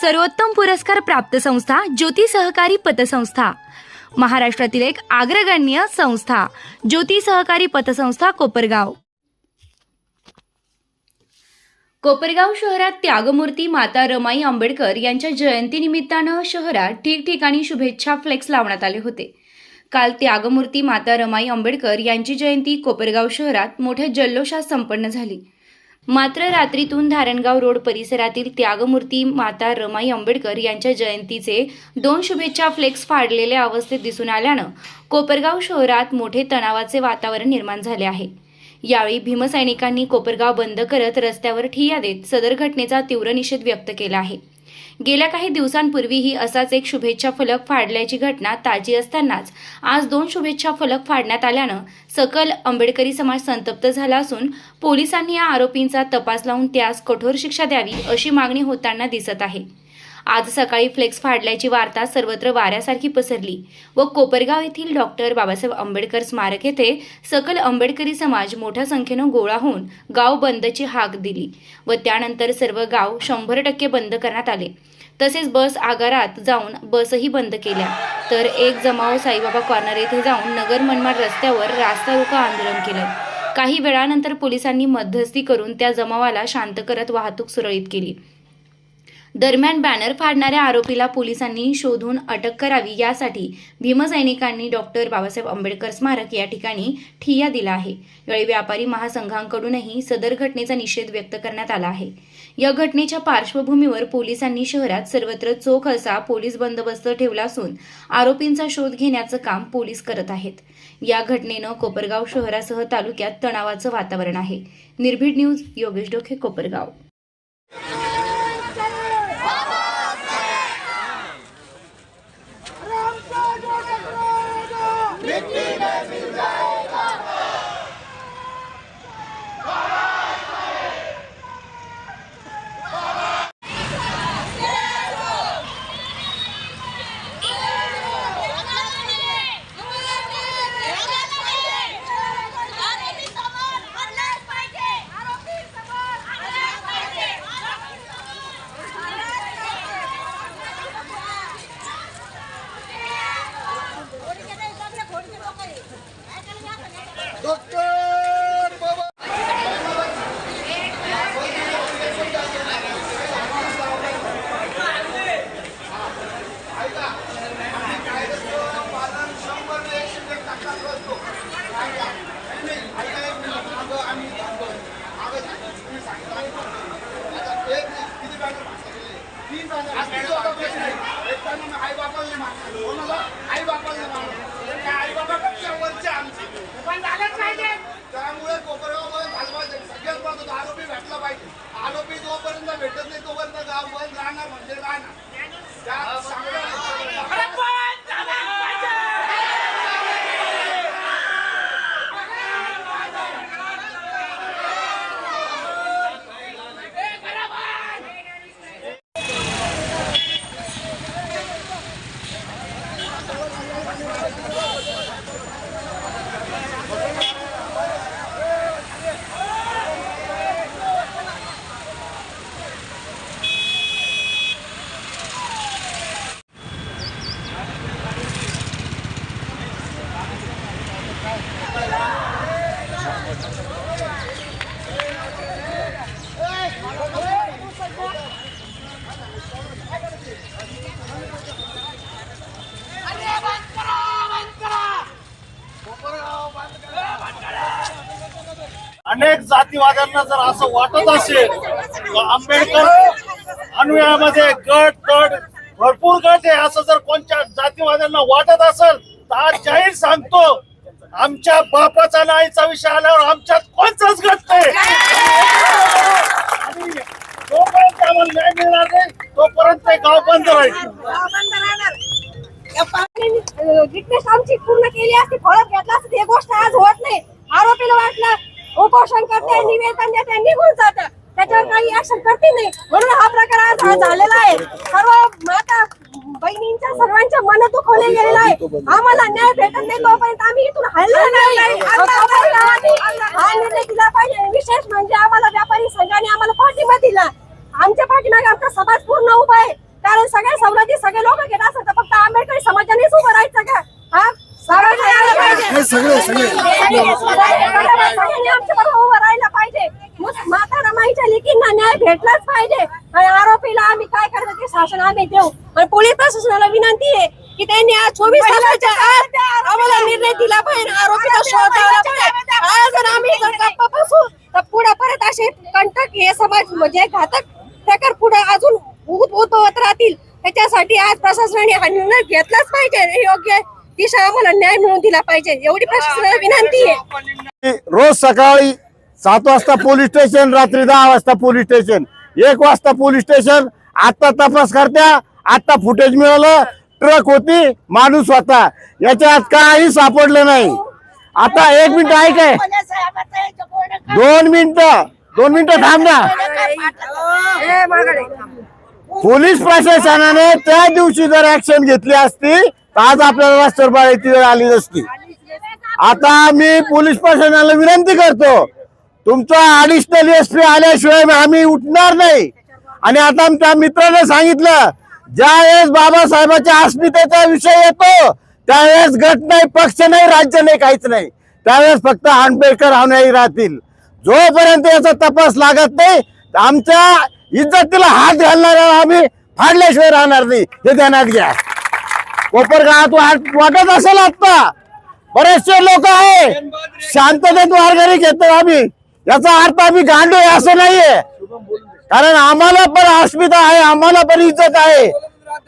सर्वोत्तम पुरस्कार प्राप्त संस्था ज्योती सहकारी पतसंस्था. महाराष्ट्रातील एक अग्रगण्य संस्था ज्योती सहकारी पतसंस्था कोपरगाव. कोपरगाव शहरात त्यागमूर्ती माता रमाई आंबेडकर यांच्या जयंतीनिमित्तानं शहरात ठिकठिकाणी शुभेच्छा फ्लेक्स लावण्यात आले होते. काल त्यागमूर्ती माता रमाई आंबेडकर यांची जयंती कोपरगाव शहरात मोठ्या जल्लोषात संपन्न झाली. मात्र रात्रीतून धारणगाव रोड परिसरातील त्यागमूर्ती माता रमाई आंबेडकर यांच्या जयंतीचे दोन शुभेच्छा फ्लेक्स फाडलेल्या अवस्थेत दिसून आल्यानं कोपरगाव शहरात मोठे तणावाचे वातावरण निर्माण झाले आहे. यावेळी भीमसैनिकांनी कोपरगाव बंद करत रस्त्यावर ठिय्या देत सदर घटनेचा तीव्र निषेध व्यक्त केला आहे. गेल्या काही दिवसांपूर्वीही असाच एक शुभेच्छा फलक फाडल्याची घटना ताजी असतानाच आज दोन शुभेच्छा फलक फाडण्यात आल्यानं सकल आंबेडकरी समाज संतप्त झाला असून पोलिसांनी या आरोपींचा तपास लावून त्यास कठोर शिक्षा द्यावी अशी मागणी होताना दिसत आहे. आज सकाळी फ्लेक्स फाडल्याची वार्ता सर्वत्र वाऱ्यासारखी पसरली व कोपरगाव येथील डॉक्टर बाबासाहेब आंबेडकर स्मारक येथे सकल आंबेडकरी समाज मोठ्या संख्येनं गोळा होऊन गाव बंदची हाक दिली व त्यानंतर सर्व गाव शंभर टक्के बंद करण्यात आले. तसेच बस आगारात जाऊन बसही बंद केल्या. तर एक जमाव साईबाबा कॉर्नर येथे जाऊन नगर मनमाड रस्त्यावर रास्ता रोको आंदोलन केलं. काही वेळानंतर पोलिसांनी मध्यस्थी करून त्या जमावाला शांत करत वाहतूक सुरळीत केली. दरम्यान बॅनर फाडणाऱ्या आरोपीला पोलिसांनी शोधून अटक करावी यासाठी भीमसैनिकांनी डॉक्टर बाबासाहेब आंबेडकर स्मारक या ठिकाणी ठिय्या दिला आहे. यावेळी व्यापारी महासंघांकडूनही सदर घटनेचा निषेध व्यक्त करण्यात आला आहे. या घटनेच्या पार्श्वभूमीवर पोलिसांनी शहरात सर्वत्र चोख असा पोलीस बंदोबस्त ठेवला असून आरोपींचा शोध घेण्याचं काम पोलीस करत आहेत. या घटनेनं कोपरगाव शहरासह तालुक्यात तणावाचं वातावरण आहे. निर्भीड न्यूज योगेश डोखे कोपरगाव. आई बापाला आई बापाला आई बाबा कक्षा वरचे आमचे पण झालंच पाहिजे त्यामुळे कोपरगावमध्ये झालं पाहिजे सगळ्यात महत्वाचं आरोपी भेटला पाहिजे आरोपी जोपर्यंत भेटत नाही तोपर्यंत गाव बंद राहणार म्हणजे राहणार त्यात सांगणार- अनेक जातीवाद्यांना जर असं वाटत असेल तर आंबेडकर अनुयायामध्ये गट गट भरपूर गट आहे. असं जर कोणत्या जातीवाद्यांना वाटत असेल तर आज जाहीर सांगतो आमच्या बापाचा आणि आईचा विषय आल्यावर आमच्यात कोणताच गट नाही. जोपर्यंत आम्हाला न्याय मिळणार नाही तोपर्यंत ते गाव बंद राहील. आमची पूर्ण केली असती फळत घेतला असती ही गोष्ट आज होत नाही. आरोपीला वाटलं उपोषण करते निवेदन देते निघून जात. त्याच्यावर काही ऍक्शन करते नाही. म्हणून हा प्रकार आज हा झालेला आहे. सर्व माता बहिणींच्या सर्वांच्या मन दुखवले गेलेलं आहे. आम्हाला न्याय भेटत नाही तोपर्यंत आम्ही इथून हललो नाही हा निर्णय दिला पाहिजे. विशेष म्हणजे आम्हाला व्यापारी संघाने आम्हाला पाठिंबा दिला. आमच्या पाठीमागे आमचा समाज पूर्ण उभा आहे. कारण सगळ्या सवलती सगळे लोक घेत असतात. फक्त आंबेडकरी समाजानेच उभं राहायचं का? हा? पाहिजे. सगळे सगळे. पाहिजे. रमाईच्या लेकींना न्याय भेटलाच पाहिजे. आणि आरोपीला आम्ही काय करतो ते शासन आम्ही देऊ. आणि पोलीस प्रशासनाला विनंती आहे की त्यांनी आज चोवीस तासाच्या आत आम्हाला निर्णय दिला पाहिजे आरोपीला शोध लावला पाहिजे. आज जर आम्ही जर गप्प बसू तर पुढे परत असे कंटक हे समाज म्हणजे घातक प्रकार पुढे अजून उद उद्भवत राहतील. त्याच्यासाठी आज प्रशासनाने हा निर्णय घेतलाच पाहिजे. आणि योग्य दिशा आम्हाला न्याय मिळवून दिला पाहिजे. एवढी प्रशासनाला विनंती आहे. रोज सकाळी सात वाजता पोलीस स्टेशन रात्री दहा वाजता पोलीस स्टेशन. एक वाजता पोलीस स्टेशन आता तपास करत्या आता फुटेज मिळालं ट्रक होती माणूस होता. याच्यात काही सापडलं नाही. आता एक मिनिट ऐकाय दोन मिनिटं दोन मिनिटं थांब ना. पोलीस प्रशासनाने त्या दिवशी जर ऍक्शन घेतली असती तर आज आपल्याला रस्त्यावर बाळायची वेळ आली नसती. आता मी पोलीस प्रशासनाला विनंती करतो तुमचा अडिशनल एस पी आल्याशिवाय आम्ही उठणार नाही. आणि आता आमच्या मित्राने सांगितलं ज्या वेळेस बाबासाहेबांच्या अस्मितेचा विषय येतो त्यावेळेस गट नाही पक्ष नाही राज्य नाही काहीच नाही. त्यावेळेस फक्त आंबेडकर अनुयायी राहतील. जोपर्यंत याचा तपास लागत नाही आमच्या इज्जतीला हात घालणार आम्ही. फाडल्याशिवाय राहणार नाही. हे ध्यानात घ्या. कोपरगावात वाट वाटत असेल आता बरेचसे लोक आहे. शांततेत वारकरी घेतो आम्ही. याचा अर्थ आम्ही गांडू आहे असं नाहीये. कारण आम्हाला पण अस्मिता आहे आम्हाला पण इज्जत आहे.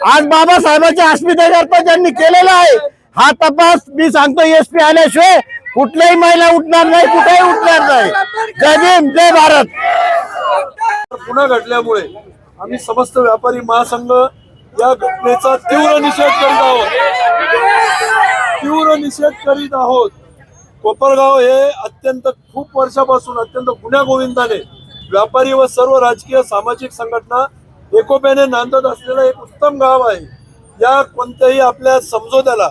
आज बाबासाहेबांच्या अस्मितेकरता ज्यांनी केलेला आहे हा तपास मी सांगतो एस पी आल्याशिवाय कुठल्याही महिला उठणार नाही कुठेही उठणार नाही. जय भीम जय भारत. पुन्हा घडल्यामुळे आम्ही समस्त व्यापारी महासंघ या घटनेचा तीव्र निषेध करीत आहोत. तीव्र निषेध करीत आहोत. कोपरगाव हे अत्यंत खूप वर्षापासून अत्यंत गुन्ह्या गोविंदाने व्यापारी व सर्व राजकीय सामाजिक संघटना एकोप्याने नांदत असलेलं एक उत्तम गाव आहे. या कोणत्याही आपल्या समजोत्याला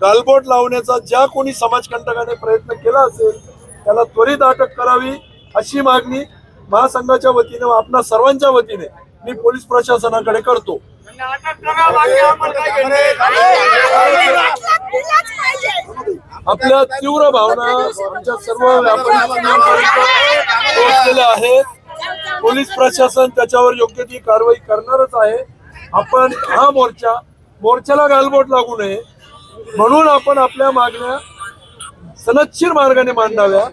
गालबोट लावण्याचा ज्या कोणी समाजकंटकाने प्रयत्न केला असेल त्याला त्वरित अटक करावी अशी मागणी महासंघाच्या वतीने आपल्या आपणा सर्वांच्या वतीने मी पोलीस प्रशासनाकडे करतो. आपल्या तीव्र भावना आमच्या सर्व व्यापारी आहेत. पोलीस प्रशासन त्याच्यावर योग्य ती कारवाई करणारच आहे. आपण हा मोर्चा मोर्चाला गालबोट लागू नये. म्हणून आपण आपल्या मागण्या सनच्छीर मार्गाने मांडाव्या.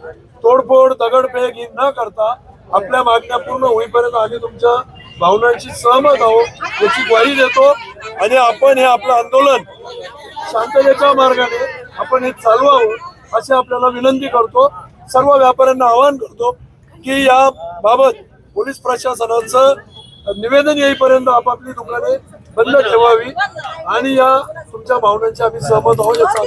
तोडफोड दगडफेक ही न करता आपल्या मागण्या पूर्ण होईपर्यंत आम्ही तुमच्या भावनांशी सहमत आहोत याची ग्वाही देतो. आणि आपण हे आपलं आंदोलन शांततेच्या मार्गाने आपण हे चालवावं अशी आपल्याला विनंती करतो. सर्व व्यापाऱ्यांना आवाहन करतो की या बाबत पोलीस प्रशासनाचं निवेदन येईपर्यंत आपापली दुकाने बंद ठेवावी. आणि या तुमच्या भावनांची आम्ही सहमत आहोत याचा